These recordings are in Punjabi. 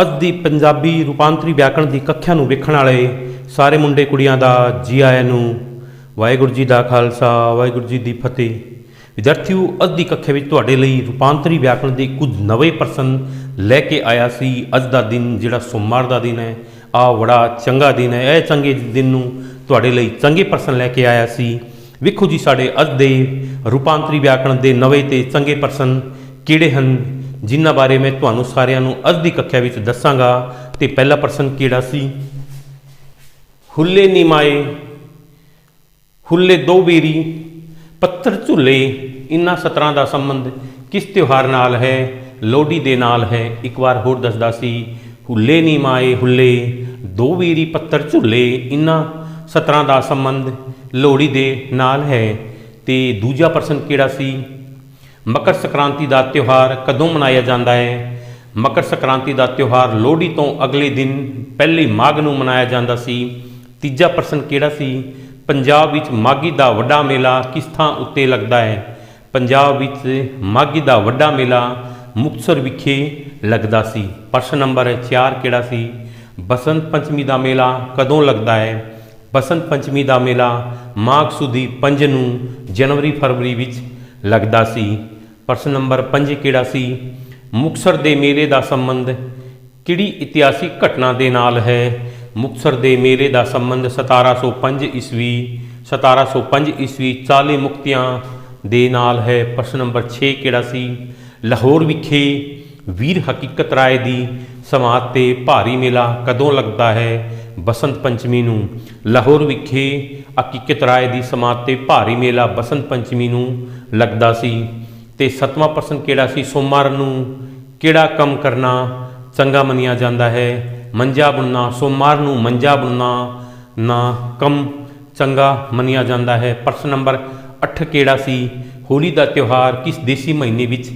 ਅੱਜ ਦੀ ਪੰਜਾਬੀ ਰੂਪਾਂਤਰੀ ਵਿਆਕਰਣ ਦੀ ਕੱਖਿਆ ਨੂੰ ਵੇਖਣ ਵਾਲੇ ਸਾਰੇ ਮੁੰਡੇ ਕੁੜੀਆਂ ਦਾ ਜੀ ਆਇਆਂ ਨੂੰ ਵਾਹਿਗੁਰੂ ਜੀ ਦਾ ਖਾਲਸਾ, ਵਾਹਿਗੁਰੂ ਜੀ ਦੀ ਫਤਿਹ। ਵਿਦਿਆਰਥੀਓ, ਅੱਜ ਦੀ ਕੱਖਿਆ ਵਿੱਚ ਤੁਹਾਡੇ ਲਈ ਰੂਪਾਂਤਰੀ ਵਿਆਕਰਣ ਦੇ ਕੁਝ ਨਵੇਂ ਪ੍ਰਸ਼ਨ ਲੈ ਕੇ ਆਇਆ ਸੀ। ਅੱਜ ਦਾ ਦਿਨ ਜਿਹੜਾ ਸੋਮਵਾਰ ਦਾ ਦਿਨ ਹੈ ਆ ਬੜਾ ਚੰਗਾ ਦਿਨ ਹੈ। ਇਹ ਚੰਗੇ ਦਿਨ ਨੂੰ ਤੁਹਾਡੇ ਲਈ ਚੰਗੇ ਪ੍ਰਸ਼ਨ ਲੈ ਕੇ ਆਇਆ ਸੀ। ਵੇਖੋ ਜੀ ਸਾਡੇ ਅੱਜ ਦੇ ਰੂਪਾਂਤਰੀ ਵਿਆਕਰਣ ਦੇ ਨਵੇਂ ਤੇ ਚੰਗੇ ਪ੍ਰਸ਼ਨ ਕਿਹੜੇ ਹਨ? ਜਿਨ੍ਹਾਂ ਬਾਰੇ ਮੈਂ ਤੁਹਾਨੂੰ ਸਾਰਿਆਂ ਨੂੰ ਅੱਜ ਦੀ ਕੱਖਿਆ ਵਿੱਚ ਦੱਸਾਂਗਾ ਤੇ ਪਹਿਲਾ ਪ੍ਰਸ਼ਨ ਕਿਹੜਾ ਸੀ? ਹੁੱਲੇ ਨਿਮਾਏ ਹੁੱਲੇ ਦੋ ਬੇਰੀ ਪੱਤਰ ਝੁੱਲੇ ਇਨ੍ਹਾਂ ਸਤਰਾਂ ਦਾ ਸੰਬੰਧ ਕਿਸ ਤਿਉਹਾਰ ਨਾਲ ਹੈ? ਲੋਹੜੀ ਦੇ ਨਾਲ ਹੈ। ਇੱਕ ਵਾਰ ਹੋਰ ਦੱਸਦਾ ਸੀ ਹੁੱਲੇ ਨਿਮਾਏ ਹੁੱਲੇ ਦੋ ਬੇਰੀ ਪੱਤਰ ਝੁੱਲੇ ਇਨ੍ਹਾਂ ਸਤਰਾਂ ਦਾ ਸੰਬੰਧ ਲੋਹੜੀ ਦੇ ਨਾਲ ਹੈ। ਤੇ ਦੂਜਾ ਪ੍ਰਸ਼ਨ ਕਿਹੜਾ ਸੀ? ਮਕਰ ਸੰਕ੍ਰਾਂਤੀ ਦਾ ਤਿਉਹਾਰ ਕਦੋਂ ਮਨਾਇਆ ਜਾਂਦਾ ਹੈ? ਮਕਰ ਸੰਕ੍ਰਾਂਤੀ ਦਾ ਤਿਉਹਾਰ ਲੋਹੜੀ ਤੋਂ ਅਗਲੇ ਦਿਨ ਪਹਿਲੀ ਮਾਘ ਨੂੰ ਮਨਾਇਆ ਜਾਂਦਾ ਸੀ। ਤੀਜਾ ਪ੍ਰਸ਼ਨ ਕਿਹੜਾ ਸੀ? ਪੰਜਾਬ ਵਿੱਚ ਮਾਘੀ ਦਾ ਵੱਡਾ ਮੇਲਾ ਕਿਸ ਥਾਂ ਉੱਤੇ ਲੱਗਦਾ ਹੈ? ਪੰਜਾਬ ਵਿੱਚ ਮਾਘੀ ਦਾ ਵੱਡਾ ਮੇਲਾ ਮੁਕਤਸਰ ਵਿਖੇ ਲੱਗਦਾ ਸੀ। ਪ੍ਰਸ਼ਨ ਨੰਬਰ 4 ਕਿਹੜਾ ਸੀ? ਬਸੰਤ ਪੰਚਮੀ ਦਾ ਮੇਲਾ ਕਦੋਂ ਲੱਗਦਾ ਹੈ? ਬਸੰਤ ਪੰਚਮੀ ਦਾ ਮੇਲਾ ਮਾਘ ਸੁਦੀ 5 ਨੂੰ ਜਨਵਰੀ ਫਰਵਰੀ ਵਿੱਚ ਲੱਗਦਾ ਸੀ। ਪ੍ਰਸ਼ਨ ਨੰਬਰ 5 ਕਿਹੜਾ ਸੀ? ਮੁਕਤਸਰ ਦੇ ਮੇਲੇ ਦਾ ਸੰਬੰਧ ਕਿਹੜੀ ਇਤਿਹਾਸਿਕ ਘਟਨਾ ਦੇ ਨਾਲ ਹੈ? ਮੁਕਤਸਰ ਦੇ ਮੇਲੇ ਦਾ ਸੰਬੰਧ 1705 ਈਸਵੀ 1705 ਈਸਵੀ 40 ਮੁਕਤਿਆਂ ਦੇ ਨਾਲ ਹੈ। ਪ੍ਰਸ਼ਨ ਨੰਬਰ 6 ਕਿਹੜਾ ਸੀ? ਲਾਹੌਰ ਵਿਖੇ ਵੀਰ ਹਕੀਕਤ ਰਾਏ ਦੀ ਸਮਾਧ ਤੇ ਭਾਰੀ ਮੇਲਾ ਕਦੋਂ ਲੱਗਦਾ ਹੈ? ਬਸੰਤ ਪੰਚਮੀ ਨੂੰ। ਲਾਹੌਰ ਵਿਖੇ ਹਕੀਕਤ ਰਾਏ ਦੀ ਸਮਾਧ ਤੇ ਭਾਰੀ ਮੇਲਾ ਬਸੰਤ ਪੰਚਮੀ ਨੂੰ ਲੱਗਦਾ ਸੀ। ਤੇ ਸਤਵਾਂ ਪ੍ਰਸ਼ਨ ਕਿਹੜਾ ਸੀ? ਸੋਮਵਾਰ ਨੂੰ ਕਿਹੜਾ ਕੰਮ ਕਰਨਾ ਚੰਗਾ ਮੰਨਿਆ ਜਾਂਦਾ ਹੈ? ਮੰਜਾ ਬੁਣਨਾ, ਸੋਮਵਾਰ ਨੂੰ ਮੰਜਾ ਬੁਣਨਾ ਨਾ ਕੰਮ ਚੰਗਾ ਮੰਨਿਆ ਜਾਂਦਾ ਹੈ। ਪ੍ਰਸ਼ਨ ਨੰਬਰ 8 ਕਿਹੜਾ ਸੀ? ਹੋਲੀ ਦਾ ਤਿਉਹਾਰ ਕਿਸ ਦੇਸੀ ਮਹੀਨੇ ਵਿੱਚ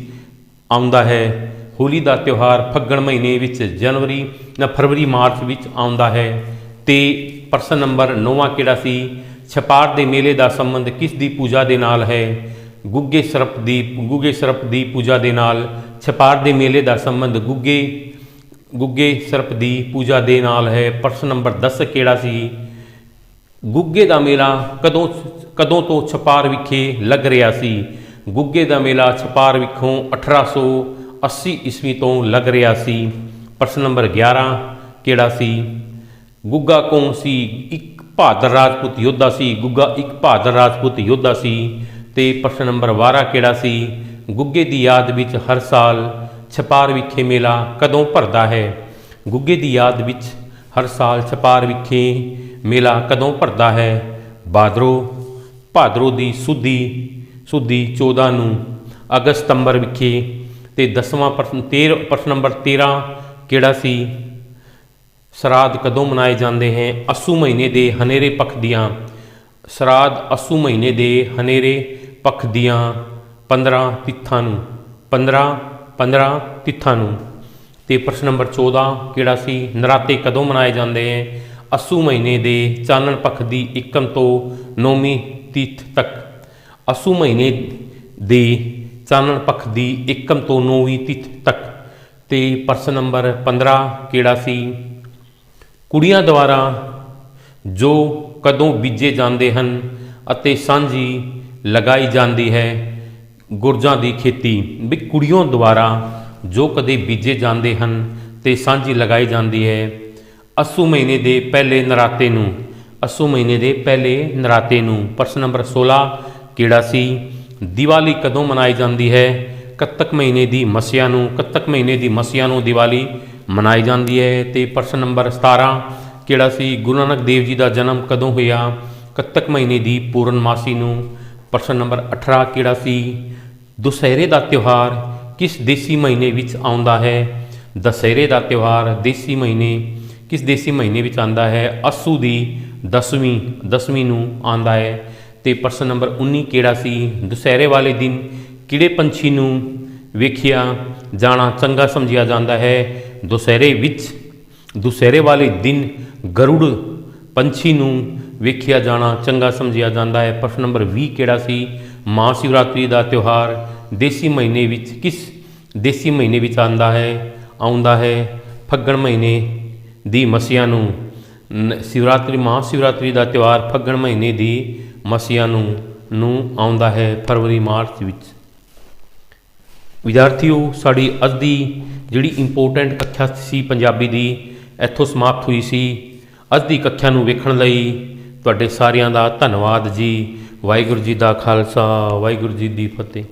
ਆਉਂਦਾ ਹੈ? ਹੋਲੀ ਦਾ ਤਿਉਹਾਰ ਫੱਗਣ ਮਹੀਨੇ ਵਿੱਚ ਜਨਵਰੀ ਜਾਂ ਫਰਵਰੀ, ਮਾਰਚ ਵਿੱਚ ਆਉਂਦਾ ਹੈ। ਤੇ ਪ੍ਰਸ਼ਨ ਨੰਬਰ 9 ਕਿਹੜਾ ਸੀ? ਛਪਾਰ ਦੇ ਮੇਲੇ ਦਾ ਸੰਬੰਧ ਕਿਸ ਦੀ ਪੂਜਾ ਦੇ ਨਾਲ ਹੈ? ਗੁੱਗੇ ਸਰਪ ਦੀ, ਗੁੱਗੇ ਸਰਪ ਦੀ ਪੂਜਾ ਦੇ ਨਾਲ ਛਪਾਰ ਦੇ ਮੇਲੇ ਦਾ ਸੰਬੰਧ ਗੁੱਗੇ ਗੁੱਗੇ ਸਰਪ ਦੀ ਪੂਜਾ ਦੇ ਨਾਲ ਹੈ। ਪ੍ਰਸ਼ਨ ਨੰਬਰ 10 ਕਿਹੜਾ ਸੀ? ਗੁੱਗੇ ਦਾ ਮੇਲਾ ਕਦੋਂ ਕਦੋਂ ਤੋਂ ਛਪਾਰ ਵਿਖੇ ਲੱਗ ਰਿਹਾ ਸੀ? ਗੁੱਗੇ ਦਾ ਮੇਲਾ ਛਪਾਰ ਵਿਖੋਂ 1880 ਈਸਵੀ ਤੋਂ ਲੱਗ ਰਿਹਾ ਸੀ। ਪ੍ਰਸ਼ਨ ਨੰਬਰ 11 ਕਿਹੜਾ ਸੀ? ਗੁੱਗਾ ਕੌਣ ਸੀ? ਇੱਕ ਬਹਾਦਰ ਰਾਜਪੂਤ ਯੋਧਾ ਸੀ। ਗੁੱਗਾ ਇੱਕ ਬਹਾਦਰ ਰਾਜਪੂਤ ਯੋਧਾ ਸੀ। ਤੇ ਪ੍ਰਸ਼ਨ ਨੰਬਰ 12 ਕਿਹੜਾ ਸੀ? ਗੁੱਗੇ ਦੀ ਯਾਦ ਵਿੱਚ ਹਰ ਸਾਲ ਛਪਾਰ ਵਿਖੇ ਮੇਲਾ ਕਦੋਂ ਭਰਦਾ ਹੈ? ਗੁੱਗੇ ਦੀ ਯਾਦ ਵਿੱਚ ਹਰ ਸਾਲ ਛਪਾਰ ਵਿਖੇ ਮੇਲਾ ਕਦੋਂ ਭਰਦਾ ਹੈ? ਬਾਦਰੋ, ਭਾਦਰੋ ਦੀ ਸੁਦੀ ਸੁਦੀ 14 ਨੂੰ ਅਗਸਤ ਸਤੰਬਰ ਵਿਖੇ ਤੇ 10ਵਾਂ ਪ੍ਰਸ਼ਨ 13 ਪ੍ਰਸ਼ਨ ਨੰਬਰ 13 ਕਿਹੜਾ ਸੀ? ਸਰਾਧ ਕਦੋਂ ਮਨਾਏ ਜਾਂਦੇ ਹੈ? ਅਸੂ ਮਹੀਨੇ ਦੇ ਹਨੇਰੇ ਪੱਖ ਦੀਆਂ ਸਰਾਧ ਅਸੂ ਮਹੀਨੇ ਦੇ ਹਨੇਰੇ ਪੱਖ ਦੀਆਂ 15 ਤਿੱਥਾਂ ਨੂੰ 15 15 ਤਿੱਥਾਂ ਨੂੰ। ਤੇ ਪ੍ਰਸ਼ਨ ਨੰਬਰ 14 ਕਿਹੜਾ ਸੀ? ਨਰਾਤੇ ਕਦੋਂ ਮਨਾਏ ਜਾਂਦੇ ਹੈ ਅਸੂ ਮਹੀਨੇ ਦੇ ਚਾਨਣ ਪੱਖ ਦੀ ਇਕਮ ਤੋਂ ਨੌਵੀਂ ਤਿੱਥ ਤੱਕ। ਅਸੂ ਮਹੀਨੇ ਦੇ ਚਾਨਣ ਪੱਖ ਦੀ ਇਕਮ ਤੋਂ ਨੌਵੀਂ ਤਿੱਥ ਤੱਕ। ਤੇ ਪ੍ਰਸ਼ਨ ਨੰਬਰ 15 ਕਿਹੜਾ ਸੀ? ਕੁੜੀਆਂ ਦੁਆਰਾ ਜੋ ਕਦੋਂ ਬੀਜੇ ਜਾਂਦੇ ਹਨ ਅਤੇ ਸਾਂਝੀ ਲਗਾਈ ਜਾਂਦੀ ਹੈ ਗੁਰਜਾਂ ਦੀ ਖੇਤੀ। ਵੀ ਕੁੜੀਆਂ ਦੁਆਰਾ ਜੋ ਕਦੇ ਬੀਜੇ ਜਾਂਦੇ ਹਨ ਤੇ ਸਾਂਝੀ ਲਗਾਈ ਜਾਂਦੀ ਹੈ, ਅਸੂ ਮਹੀਨੇ ਦੇ ਪਹਿਲੇ ਨਰਾਤੇ ਨੂੰ, ਅਸੂ ਮਹੀਨੇ ਦੇ ਪਹਿਲੇ ਨਰਾਤੇ ਨੂੰ। ਪ੍ਰਸ਼ਨ ਨੰਬਰ 16 ਕਿਹੜਾ ਸੀ? ਦੀਵਾਲੀ ਕਦੋਂ ਮਨਾਈ ਜਾਂਦੀ ਹੈ? ਕੱਤਕ ਮਹੀਨੇ ਦੀ ਮਸਿਆ ਨੂੰ, ਕੱਤਕ ਮਹੀਨੇ ਦੀ ਮਸਿਆ ਨੂੰ ਦੀਵਾਲੀ ਮਨਾਈ ਜਾਂਦੀ ਹੈ ਤੇ ਪ੍ਰਸ਼ਨ ਨੰਬਰ 17 ਕਿਹੜਾ ਸੀ? ਗੁਰੂ ਨਾਨਕ ਦੇਵ ਜੀ ਦਾ ਜਨਮ ਕਦੋਂ ਹੋਇਆ? ਕੱਤਕ ਮਹੀਨੇ ਦੀ ਪੂਰਨਮਾਸੀ ਨੂੰ ਪ੍ਰਸ਼ਨ ਨੰਬਰ 18 ਕਿਹੜਾ ਸੀ? ਦੁਸਹਿਰੇ ਦਾ ਤਿਉਹਾਰ ਕਿਸ ਦੇਸੀ ਮਹੀਨੇ ਵਿੱਚ ਆਉਂਦਾ ਹੈ? ਦਸਹਿਰੇ ਦਾ ਤਿਉਹਾਰ ਦੇਸੀ ਮਹੀਨੇ ਕਿਸ ਦੇਸੀ ਮਹੀਨੇ ਵਿੱਚ ਆਉਂਦਾ ਹੈ? ਅਸੂ ਦੀ 10ਵੀਂ 10ਵੀਂ ਨੂੰ ਆਉਂਦਾ ਹੈ। ਤੇ ਪ੍ਰਸ਼ਨ ਨੰਬਰ 19 ਕਿਹੜਾ ਸੀ? ਦੁਸਹਿਰੇ ਵਾਲੇ ਦਿਨ ਕਿਹੜੇ ਪੰਛੀ ਨੂੰ ਵੇਖਿਆ, ਜਾਣਾ, ਚੰਗਾ ਸਮਝਿਆ ਜਾਂਦਾ ਹੈ? ਦੁਸਹਿਰੇ ਵਿੱਚ ਦੁਸਹਿਰੇ ਵਾਲੇ ਦਿਨ ਗਰੁੜ ਪੰਛੀ ਨੂੰ ਵੇਖਿਆ ਜਾਣਾ ਚੰਗਾ ਸਮਝਿਆ ਜਾਂਦਾ ਹੈ। ਪ੍ਰਸ਼ਨ ਨੰਬਰ 20 ਕਿਹੜਾ ਸੀ? ਮਹਾ ਸ਼ਿਵਰਾਤਰੀ ਦਾ ਤਿਉਹਾਰ ਦੇਸੀ ਮਹੀਨੇ ਵਿੱਚ ਕਿਸ ਦੇਸੀ ਮਹੀਨੇ ਵਿੱਚ ਆਉਂਦਾ ਹੈ? ਆਉਂਦਾ ਹੈ ਫੱਗਣ ਮਹੀਨੇ ਦੀ ਮਸੀਆ ਨੂੰ। ਨ- ਸ਼ਿਵਰਾਤਰੀ ਮਹਾਸ਼ਿਵਰਾਤਰੀ ਦਾ ਤਿਉਹਾਰ ਫੱਗਣ ਮਹੀਨੇ ਦੀ ਮਸੀਆ ਨੂੰ ਨੂੰ ਆਉਂਦਾ ਹੈ ਫਰਵਰੀ, ਮਾਰਚ ਵਿੱਚ। ਵਿਦਿਆਰਥੀਓ, ਸਾਡੀ ਅੱਜ ਦੀ ਜਿਹੜੀ ਇੰਪੋਰਟੈਂਟ ਕਥਾ ਸੀ ਪੰਜਾਬੀ ਦੀ ਇੱਥੋਂ ਸਮਾਪਤ ਹੋਈ ਸੀ। ਅੱਜ ਦੀ ਕੱਖਿਆ ਨੂੰ ਵੇਖਣ ਲਈ ਤੁਹਾਡੇ ਸਾਰਿਆਂ ਦਾ ਧੰਨਵਾਦ ਜੀ। ਵਾਹਿਗੁਰੂ ਜੀ ਦਾ ਖਾਲਸਾ, ਵਾਹਿਗੁਰੂ ਜੀ ਦੀ ਫਤਿਹ।